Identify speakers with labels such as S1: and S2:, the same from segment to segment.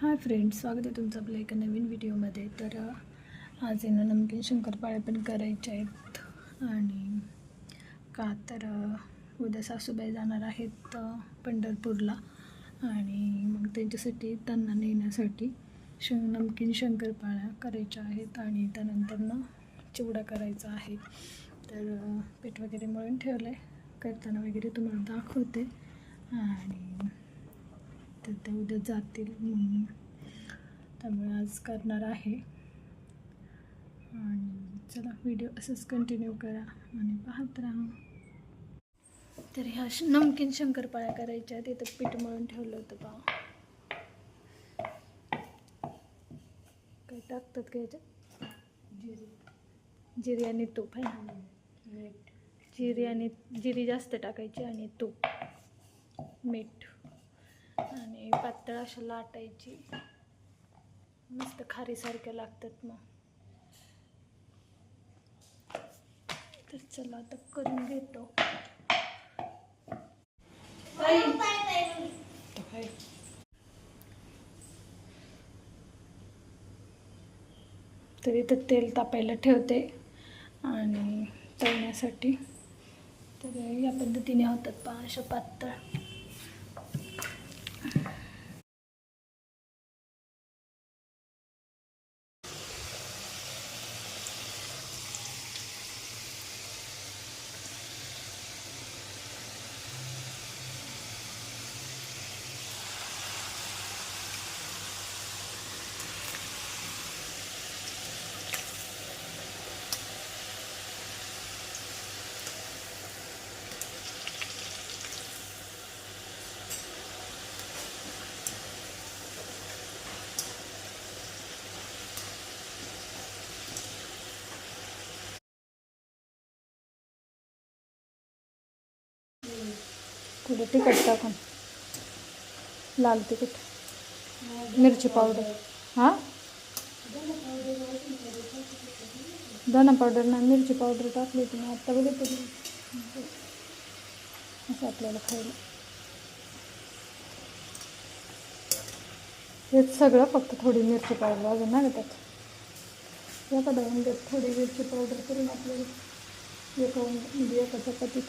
S1: Hi friends स्वागत आहे तुमचं आपल्या एका नवीन व्हिडिओमध्ये. तर आज येणं नमकीन शंकरपाळे पण करायचे आहेत. आणि का तर उद्या सासूबाई जाणार आहेत पंढरपूरला. आणि मग त्यांच्यासाठी त्यांना नेण्यासाठी शं नमकीन शंकरपाळ्या करायच्या आहेत. आणि त्यानंतर ना चिवडा करायचा आहे. तर पीठ वगैरे मळून ठेवलं आहे करताना वगैरे तुम्हाला दाखवते. आणि तर ते उद्या जातील म्हणून. त्यामुळे आज करणार आहे. आणि चला व्हिडिओ असंच कंटिन्यू करा आणि पाहत राहा. तर ह्या नमकीन शंकरपाळ्या करायच्या तिथं पीठ मळून ठेवलं होतं पहा. काय टाकतात का याच्यात? जिरी. आणि तूप आहे ना? जिरी आणि जिरी जास्त टाकायची आणि तूप. मीठ. आणि पातळ अशा लाटायची. मस्त खारीसारख्या लागतात मग. तर चला आता करून घेतो. तर इथं तेल तापायला ठेवते आणि तळण्यासाठी. तर या पद्धतीने होतात पहा अशा पातळ. थोडं तिखट टाकून. लाल तिखट. मिरची पावडर. हां? धना पावडर ना मिरची पावडर टाकली होती मी आत्ता बघत असं आपल्याला खायला. हेच सगळं फक्त थोडी मिरची पावडर अजून ना त्यात. एका डब्यात थोडी मिरची पावडर करून आपल्याला एका म्हणजे एका चपातीत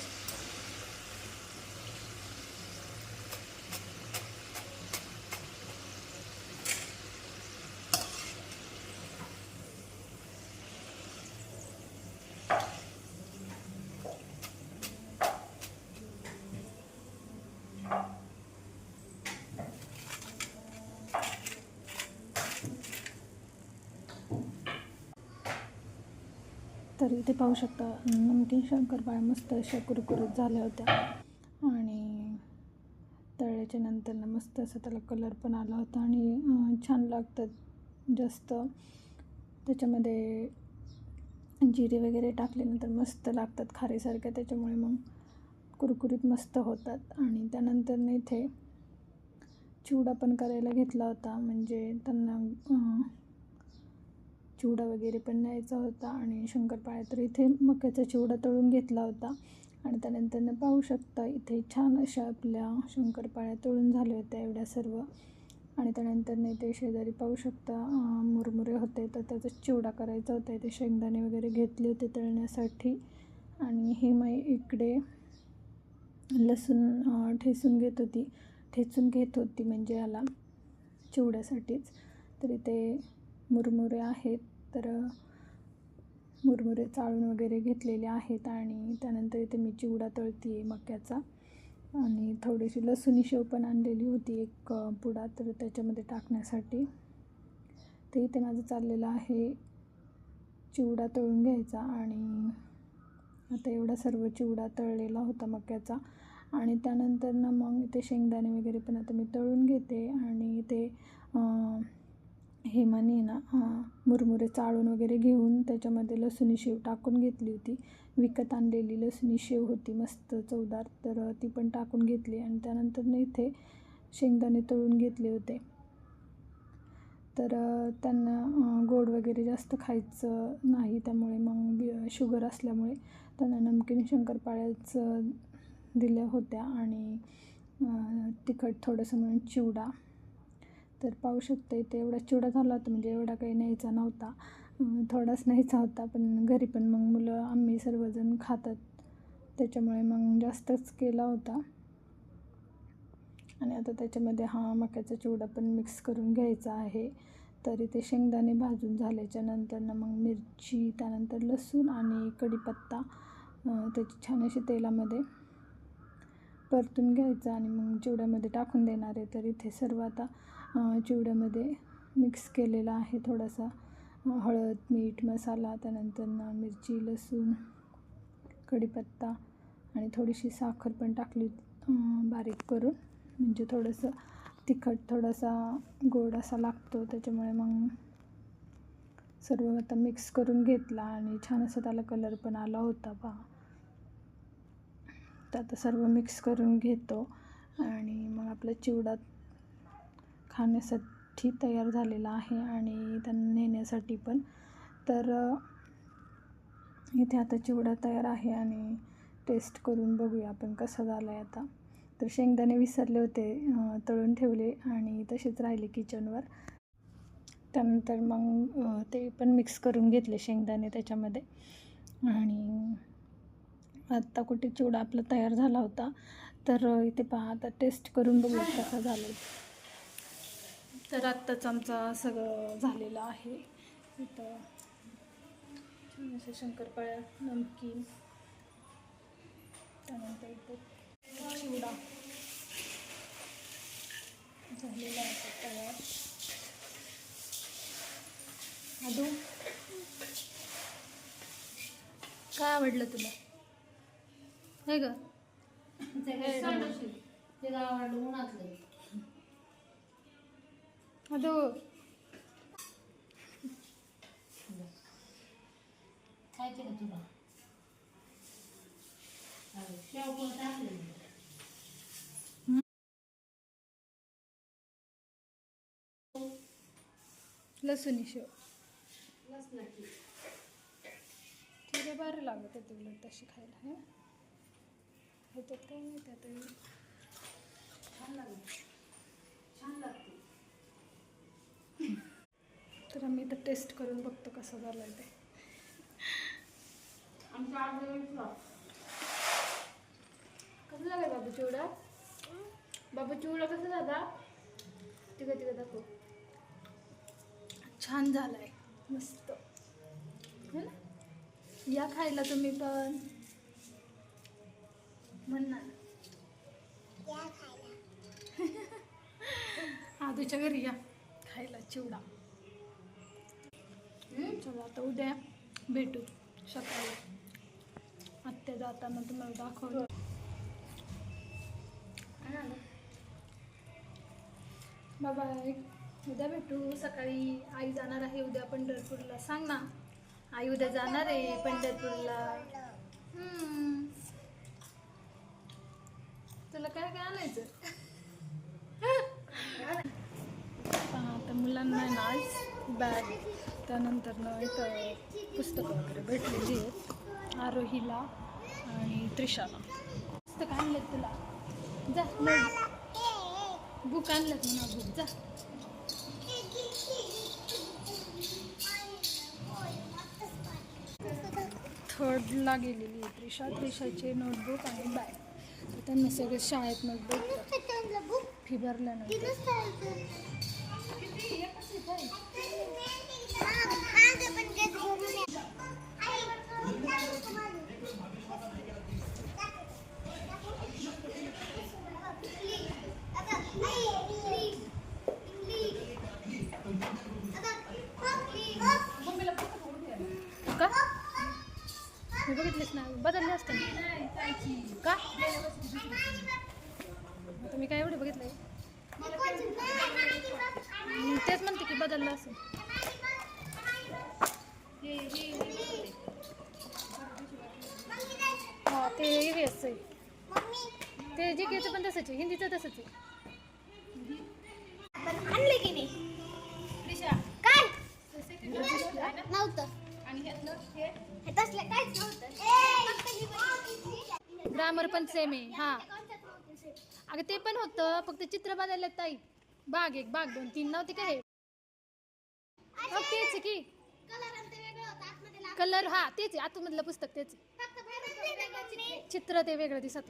S1: तर इथे पाहू शकता नमकीन शंकरपाळ्या मस्त अशा कुरकुरीत झाल्या होत्या. आणि तळल्याच्या नंतर मस्त असा त्याला कलर पण आला होता आणि छान लागतात जास्त. त्याच्यामध्ये जिरे वगैरे टाकल्यानंतर मस्त लागतात खारीसारख्या त्याच्यामुळे मग कुरकुरीत मस्त होतात. आणि त्यानंतर इथे चिवडा पण करायला घेतला होता. म्हणजे त्यांना चिवडा वगैरे पण न्यायचा होता. आणि शंकरपाळ्या तर इथे मक्याचा चिवडा तळून घेतला होता. आणि त्यानंतर पाहू शकता इथे छान अशा आपल्या शंकरपाळ्या तळून झाल्या होत्या एवढ्या सर्व. आणि त्यानंतर इथे शेजारी पाहू शकता मुरमुरे होते. तर त्याचा चिवडा करायचा होता. इथे शेंगदाणे वगैरे घेतले होते तळण्यासाठी. आणि हे मै इकडे लसूण ठेसून ठेचून घेत होती. ठेचून घेत होती म्हणजे याला चिवड्यासाठीच. तर इथे मुरमुरे आहेत. तर मुरमुरे चाळून वगैरे घेतलेले आहेत आणि त्यानंतर इथे मी चिवडा तळती आहे मक्याचा. आणि थोडीशी लसूणी शेव पण आणलेली होती एक पुडा तर त्याच्यामध्ये टाकण्यासाठी. तर इथे माझं चाललेलं आहे चिवडा तळून घ्यायचा आणि आता एवढा सर्व चिवडा तळलेला होता मक्याचा. आणि त्यानंतर ना मग इथे शेंगदाणे वगैरे पण आता मी तळून घेते. आणि इथे हेमाने ना मुरमुरे चाळून वगैरे घेऊन त्याच्यामध्ये लसुणी शेव टाकून घेतली होती. विकत आणलेली लसूणी शेव होती मस्त चवदार. तर ती पण टाकून घेतली. आणि त्यानंतर ना इथे शेंगदाणे तळून घेतले होते. तर त्यांना गोड वगैरे जास्त खायचं नाही. त्यामुळे मग बी शुगर असल्यामुळे त्यांना नमकीन शंकरपाळ्याच दिल्या होत्या आणि तिखट थोडंसं म्हणून चिवडा. तर पाहू शकते ते एवढा चिवडा झाला होता म्हणजे एवढा काही न्यायचा नव्हता. थोडाच न्यायचा होता पण घरी पण मग मुलं आम्ही सर्वजण खातात. त्याच्यामुळे मग जास्तच केला होता. आणि आता त्याच्यामध्ये हा मक्याचा चिवडा पण मिक्स करून घ्यायचा आहे. तरी ते शेंगदाणे भाजून झाल्याच्यानंतर मग मिरची त्यानंतर लसूण आणि कढीपत्ता त्याची छान अशी तेलामध्ये परतून घ्यायचं आणि मग चिवड्यामध्ये टाकून देणार आहे. तर इथे सर्व आता चिवड्यामध्ये मिक्स केलेला आहे थोडासा. हळद मीठ मसाला त्यानंतर मिरची लसूण कढीपत्ता आणि थोडीशी साखर पण टाकली बारीक करून. म्हणजे थोडंसं तिखट थोडासा गोड असा लागतो. त्याच्यामुळे मग सर्व आता मिक्स करून घेतला आणि छान असा त्याला कलर पण आला होता पहा. तर आता सर्व मिक्स करून घेतो आणि मग आपला चिवडा खाण्यासाठी तयार झालेला आहे आणि त्यांना नेण्यासाठी पण. तर इथे आता चिवडा तयार आहे आणि टेस्ट करून बघूया आपण कसा झाला आहे आता. तर शेंगदाणे विसरले होते तळून ठेवले आणि तसेच राहिले किचनवर त्यानंतर मग ते पण मिक्स करून घेतले शेंगदाणे त्याच्यामध्ये. आणि आत्ता कुठे चिवडा आपला तयार झाला होता. तर इथे पहा आता टेस्ट करून बघू कसा झाला आहे. तर आत्ताच आमचा सगळं झालेलं आहे. इथं छान शंकरपाळ्या नमकीन. त्यानंतर इथे चिवडा झालेला आहे तयार. अदू? काय आवडलं तुला? हे ग.
S2: तिला आवडलं उन्हातलं.
S1: अदू.
S2: खायचे का तुला? शेव टाकले.
S1: लसूण शेव.
S2: लसणाची
S1: ठीक आहे बरं लागत होते उलट तशी खायला हे? ह्याच्यात काही नाही त्यात.
S2: छान लागली. छान लागते.
S1: तर आम्ही इथं टेस्ट करून बघतो कसं झालं आहे ते
S2: आमच्या आजोबा
S1: कसं झालं बाबू चिवडा? बाबू चिवडा कसा झाला? तिघं तिघं दाखव. छान झाला आहे मस्त. है ना? या खायला तुम्ही पण. म्हणणार. आधूच्या घरी या. खायला चिवडा. चला आता उद्या भेटू सकाळी. आत्या जाताना तुम्हाला दाखवलं बाबा उद्या भेटू. सकाळी आई जाणार आहे उद्या पंढरपूरला. सांग ना. आई उद्या जाणार आहे पंढरपूरला. तुला काय काय आणायचं? आता मुलांना ना आज बॅग त्यानंतर ना इथं पुस्तकं वगैरे भेटलेली आहेत. आरोहीला आणि त्रिशाला. पुस्तकं आणलेत तुला. जा बुक आणलेत ना बुक. जा. थर्डला गेलेली आहे. त्रिशा त्रिशाचे नोटबुक आणि बॅग त्यांना सगळे शाळेत नोटबुक फी भरल्यानंतर मी बघितलेच ना बदलले असते का मी काय एवढे बघितलंय? तेच म्हणते की बदललं असेल हा ते EVS आहे. ते जे केचं पण तसंच आहे. हिंदीचं तसंच आहे.
S3: आणले की नाही? काय? नव्हतं. हे तसलं काहीच नव्हतं.
S1: ग्रामर पण सेम आहे. हा. अगं ते पण होतं. फक्त चित्र बदललं ताई. बाग एक बाग दोन. तीन नव्हते का हे? हो, तेच आहे की.
S3: कलर
S1: हा तेच आहे. आतमधलं पुस्तक तेच आहे.
S3: चित्र.
S1: ते वेगळं दिसत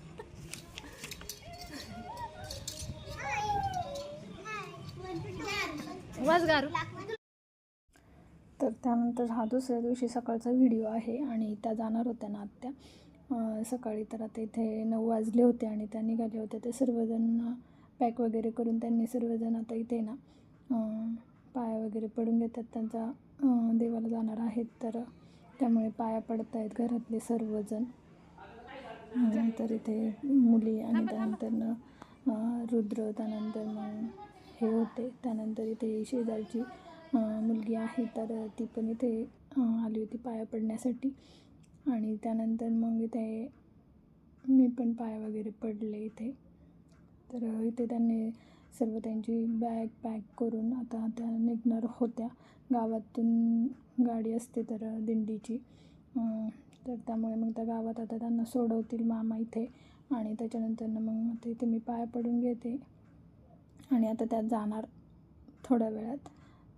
S1: गारू. तर त्यानंतर हा दुसऱ्या दिवशी सकाळचा व्हिडिओ आहे आणि त्या जाणार होत्या ना आत्या. सकाळी तर आता इथे नऊ वाजले होते आणि त्या निघाले होते ते सर्वजण पॅक वगैरे करून त्यांनी सर्वजण आता इथे ना पाया वगैरे पडून घेतात. त्यांचा देवाला जाणार आहेत तर त्यामुळे पाया पडत आहेत घरातले सर्वजण. नंतर इथे मुली आणि त्यानंतर रुद्र त्यानंतर मग हे होते. त्यानंतर इथे शेजारची मुलगी आहे तर ती पण इथे आली होती पाया पडण्यासाठी. आणि त्यानंतर मग इथे मी पण पाया वगैरे पडले इथे. तर इथे त्यांनी सर्व त्यांची बॅग पॅक करून आता त्या निघणार होत्या. गावातून गाडी असते तर दिंडीची. तर त्यामुळे मग त्या गावात आता त्यांना सोडवतील मामा इथे. आणि त्याच्यानंतर मग ते इथे मी पाया पडून घेते. आणि आता त्यात जाणार थोड्या वेळात.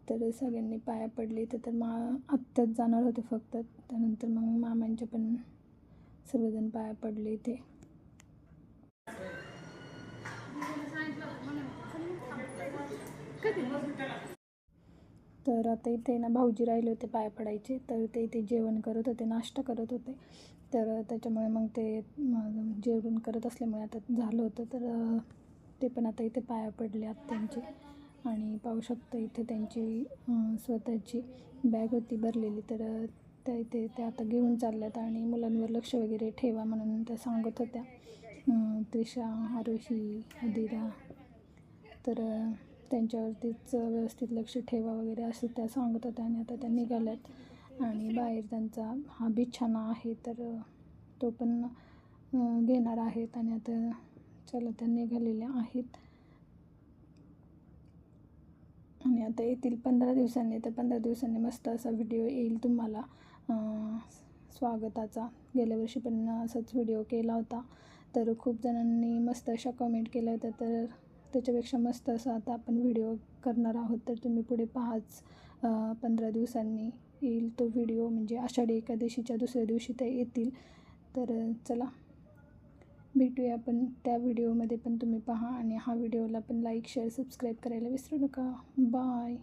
S1: तर सगळ्यांनी पाया पडली तर तर मा आत्ताच जाणार होते फक्त. त्यानंतर मग मामांचे पण सर्वजण पाया पडले इथे. तर आता इथे ना भाऊजी राहिले होते पाया पडायचे. तर ते इथे जेवण करत होते नाश्ता करत होते. तर त्याच्यामुळे मग ते जेवण करत असल्यामुळे आता झालं होतं. तर ते पण आता इथे पाया पडले त्यांचे आणि पाहू शकतो इथे त्यांची स्वतःची बॅग होती भरलेली. तर त्या इथे त्या आता घेऊन चालल्यात आणि मुलांवर लक्ष वगैरे ठेवा म्हणून त्या सांगत होत्या. त्रिशा आरुषी अदिरा तर त्यांच्यावरतीच व्यवस्थित लक्ष ठेवा वगैरे असं त्या सांगत होत्या आणि आता त्या निघाल्यात. आणि बाहेर त्यांचा हा बिछाना आहे. तर तो पण घेणार आहेत आणि आता चला त्या निघालेल्या आहेत. आणि आता येतील पंधरा दिवसांनी. तर पंधरा दिवसांनी मस्त असा व्हिडिओ येईल तुम्हाला. स्वागताचा. गेल्या वर्षी पण असाच व्हिडिओ केला होता. तर खूप जणांनी मस्त अशा कमेंट केल्या होत्या. तर त्याच्यापेक्षा मस्त असा आता आपण व्हिडिओ करणार आहोत. तर तुम्ही पुढे पाहाच. पंधरा दिवसांनी येईल तो व्हिडिओ म्हणजे आषाढी एकादशीच्या दुसऱ्या दिवशी ते येतील. तर चला. भेटूया आपण त्या व्हिडिओमध्ये पण तुम्ही पहा आणि हा व्हिडिओला पण लाईक शेअर सबस्क्राईब करायला विसरू नका. बाय.